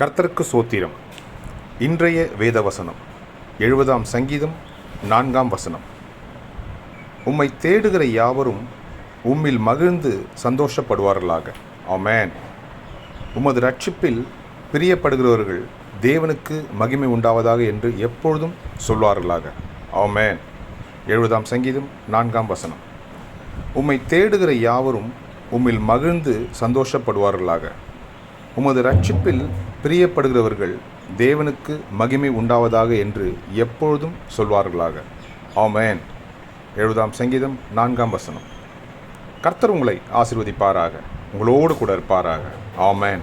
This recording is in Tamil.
கர்த்தருக்கு சோத்திரம். இன்றைய வேத வசனம் எழுபதாம் சங்கீதம் நான்காம் வசனம். உம்மை தேடுகிற யாவரும் உம்மில் மகிழ்ந்து சந்தோஷப்படுவார்களாக. ஆமேன். உமது ரட்சிப்பில் பிரியப்படுகிறவர்கள் தேவனுக்கு மகிமை உண்டாவதாக என்று எப்பொழுதும் சொல்வார்களாக. ஆமேன். எழுபதாம் சங்கீதம் நான்காம் வசனம். உம்மை தேடுகிற யாவரும் உம்மில் மகிழ்ந்து சந்தோஷப்படுவார்களாக. உமது ரட்சிப்பில் பிரியப்படுகிறவர்கள் தேவனுக்கு மகிமை உண்டாவதாக என்று எப்பொழுதும் சொல்வார்களாக. ஆமேன். எழுபதாம் சங்கீதம் நான்காம் வசனம். கர்த்தர் உங்களை ஆசிர்வதிப்பாராக. உங்களோடு கூட இருப்பாராக. ஆமேன்.